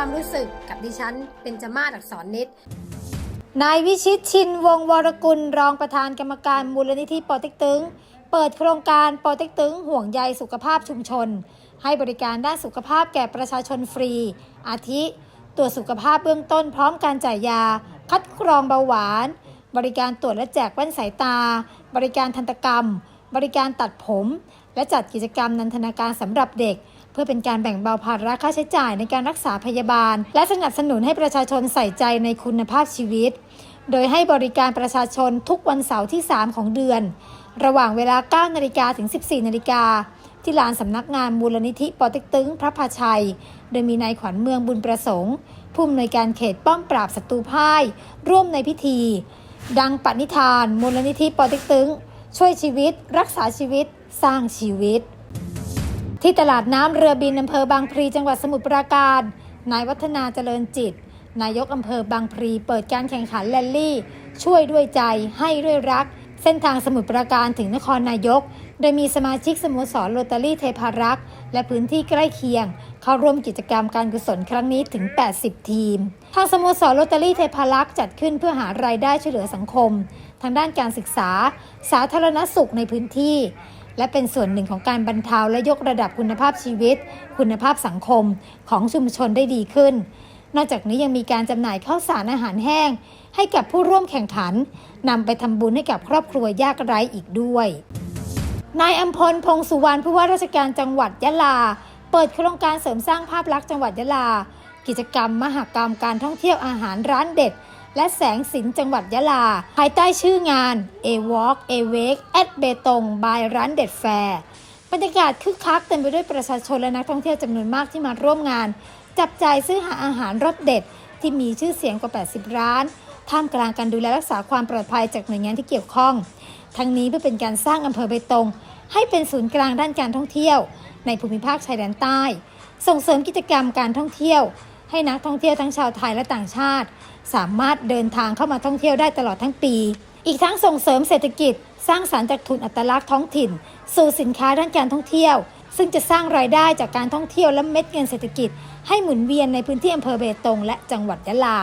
ความรู้สึกกับดิฉันเป็นจมาศอักษรนิดนายวิชิตชินวงศ์วรกุลรองประธานกรรมการมูลนิธิปอเต็กตึง เปิดโครงการปอเต็กตึง ห่วงใยสุขภาพชุมชน ให้บริการด้านสุขภาพแก่ประชาชนฟรี อาทิ ตรวจสุขภาพเบื้องต้นพร้อมการจ่ายยา คัดกรองเบาหวาน บริการตรวจและแจกแว่นสายตา บริการทันตกรรม บริการตัดผม และจัดกิจกรรมนันทนาการสำหรับเด็ก เพื่อเป็นการแบ่งเบาภาระค่าใช้จ่ายในการรักษาพยาบาล และสนับสนุนให้ประชาชนใส่ใจในคุณภาพชีวิต โดยให้บริการประชาชนทุกวันเสาร์ที่ 3 ของเดือน ระหว่างเวลา 9 นาฬิกาถึง 14 นาฬิกาที่ลานสำนักงานมูลนิธิปอเต็กตึงพระพาชัย โดยมีนายขวัญเมืองบุญประสงค์ผู้อำนวยการเขตป้อมปราบศัตรูพ่าย ร่วมในพิธี ดังปณิธาน มูลนิธิปอเต็กตึงช่วยชีวิต รักษาชีวิต สร้างชีวิต ที่ตลาดน้ำเรือบินอำเภอบางพลีจังหวัดสมุทรปราการ นายวัฒนาเจริญจิต นายกอำเภอบางพลีเปิดการแข่งขันแรลลี่ ช่วยด้วยใจให้ด้วยรัก เส้นทางสมุทรปราการถึงนครนายก โดยมีสมาชิกสโมสรโรตารี่เทพารักษ์และพื้นที่ใกล้เคียง เข้าร่วมกิจกรรมการกุศลครั้งนี้ถึง 80 ทีม ทางสโมสรโรตารี่เทพารักษ์จัดขึ้นเพื่อหารายได้ช่วยเหลือสังคม ทางด้านการศึกษา สาธารณสุขในพื้นที่ และเป็นส่วนหนึ่งของการบรรเทาและยกระดับคุณภาพชีวิต คุณภาพสังคมของชุมชนได้ดีขึ้น นอกจากนี้ยังมีการจำหน่ายข้าวสารอาหารแห้ง ให้กับผู้ร่วมแข่งขันนำไปทำบุญให้กับครอบครัวยากไร้อีกด้วย นายอัมพลพงสุวรรณผู้ว่าราชการจังหวัดยะลา เปิดโครงการเสริมสร้างภาพลักษณ์จังหวัดยะลา กิจกรรม มหกรรมการท่องเที่ยวอาหารร้านเด็ด และแสงสินจังหวัดยะลา ภายใต้ชื่องาน A Walk A Wake at เบตง by ร้านเด็ดแฟร์บรรยากาศคึกคักเต็มไปด้วยประชาชนและนักท่องเที่ยวจำนวนมากที่มาร่วมงาน จับจ่ายซื้อหาอาหารรสเด็ด ที่มีชื่อเสียงกว่า 80 ร้าน ท่ามกลางการดูแลรักษาความปลอดภัยจากหน่วยงานที่เกี่ยวข้อง ทั้งนี้เพื่อเป็นการสร้างอำเภอเบตง ให้เป็นศูนย์กลางด้านการท่องเที่ยว ในภูมิภาคชายแดนใต้ ส่งเสริมกิจกรรมการท่องเที่ยว ให้นักท่องเที่ยวทั้งชาวไทยและต่างชาติ สามารถเดินทางเข้ามาท่องเที่ยวได้ตลอดทั้งปี อีกทั้งส่งเสริมเศรษฐกิจ สร้างสารรค์จากทุนอัตลักษณ์ท้องถิ่น สู่สินค้าด้านการท่องเที่ยว ซึ่งจะสร้างรายได้จากการท่องเที่ยวและเม็ดเงินเศรษฐกิจ ให้หมุนเวียนในพื้นที่อำเภอเบตงและจังหวัดยะลา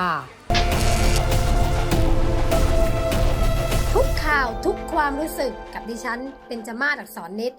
ทุกข่าวทุกความรู้สึกกับดิฉันเป็นจมาศอักษรนิด